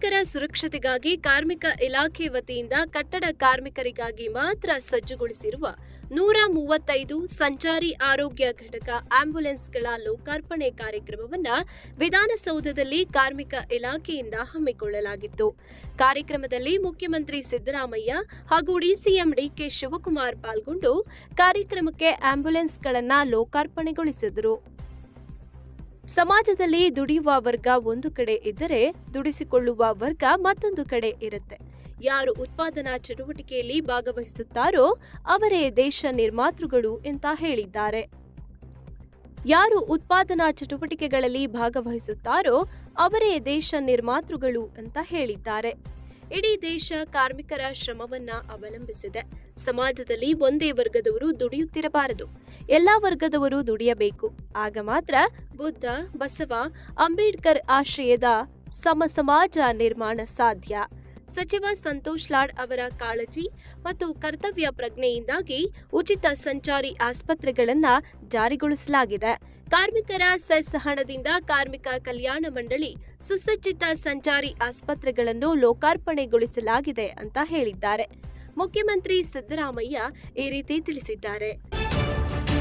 ಸುರಕ್ಷತೆಗಾಗಿ ಕಾರ್ಮಿಕ ಇಲಾಖೆ ವತಿಯಿಂದ ಕಟ್ಟಡ ಕಾರ್ಮಿಕರಿಗಾಗಿ ಮಾತ್ರ ಸಜ್ಜುಗೊಳಿಸಿರುವ ನೂರ ಮೂವತ್ತೈದು ಸಂಚಾರಿ ಆರೋಗ್ಯ ಘಟಕ ಆಂಬ್ಯುಲೆನ್ಸ್ಗಳ ಲೋಕಾರ್ಪಣೆ ಕಾರ್ಯಕ್ರಮವನ್ನು ವಿಧಾನಸೌಧದಲ್ಲಿ ಕಾರ್ಮಿಕ ಇಲಾಖೆಯಿಂದ ಹಮ್ಮಿಕೊಳ್ಳಲಾಗಿತ್ತು. ಕಾರ್ಯಕ್ರಮದಲ್ಲಿ ಮುಖ್ಯಮಂತ್ರಿ ಸಿದ್ದರಾಮಯ್ಯ ಹಾಗೂ ಡಿಸಿಎಂ ಡಿಕೆ ಶಿವಕುಮಾರ್ ಪಾಲ್ಗೊಂಡು ಕಾರ್ಯಕ್ರಮಕ್ಕೆ ಆಂಬ್ಯುಲೆನ್ಸ್ಗಳನ್ನು ಲೋಕಾರ್ಪಣೆಗೊಳಿಸಿದರು. ಸಮಾಜದಲ್ಲಿ ದುಡಿಯುವ ವರ್ಗ ಒಂದು ಕಡೆ ಇದ್ದರೆ ದುಡಿಸಿಕೊಳ್ಳುವ ವರ್ಗ ಮತ್ತೊಂದು ಕಡೆ ಇರುತ್ತೆ. ಯಾರು ಉತ್ಪಾದನಾ ಚಟುವಟಿಕೆಯಲ್ಲಿ ಭಾಗವಹಿಸುತ್ತಾರೋ ಅವರೇ ದೇಶ ನಿರ್ಮಾತೃಗಳು ಅಂತ ಹೇಳಿದ್ದಾರೆ. ಯಾರು ಉತ್ಪಾದನಾ ಚಟುವಟಿಕೆಗಳಲ್ಲಿ ಭಾಗವಹಿಸುತ್ತಾರೋ ಅವರೇ ದೇಶ ನಿರ್ಮಾತೃಗಳು ಅಂತ ಹೇಳಿದ್ದಾರೆ. ಇಡೀ ದೇಶ ಕಾರ್ಮಿಕರ ಶ್ರಮವನ್ನ ಅವಲಂಬಿಸಿದೆ. ಸಮಾಜದಲ್ಲಿ ಒಂದೇ ವರ್ಗದವರು ದುಡಿಯುತ್ತಿರಬಾರದು. ಎಲ್ಲಾ ವರ್ಗದವರು ದುಡಿಯಬೇಕು. ಆಗ ಮಾತ್ರ ಬುದ್ಧ, ಬಸವ, ಅಂಬೇಡ್ಕರ್ ಆಶ್ರಯದ ಸಮ ಸಮಾಜ ನಿರ್ಮಾಣ ಸಾಧ್ಯ. ಸಚಿವ ಸಂತೋಷ್ ಲಾಡ್ ಅವರ ಕಾಳಜಿ ಮತ್ತು ಕರ್ತವ್ಯ ಪ್ರಜ್ಞೆಯಿಂದಾಗಿ ಉಚಿತ ಸಂಚಾರಿ ಆಸ್ಪತ್ರೆಗಳನ್ನ ಜಾರಿಗೊಳಿಸಲಾಗಿದೆ. ಕಾರ್ಮಿಕರ ಸೆಸ್ ಹಣದಿಂದ ಕಾರ್ಮಿಕ ಕಲ್ಯಾಣ ಮಂಡಳಿ ಸುಸಜ್ಜಿತ ಸಂಚಾರಿ ಆಸ್ಪತ್ರೆಗಳನ್ನು ಲೋಕಾರ್ಪಣೆಗೊಳಿಸಲಾಗಿದೆ ಅಂತ ಹೇಳಿದ್ದಾರೆ. ಮುಖ್ಯಮಂತ್ರಿ ಸಿದ್ದರಾಮಯ್ಯ ಈ ರೀತಿ ತಿಳಿಸಿದ್ದಾರೆ.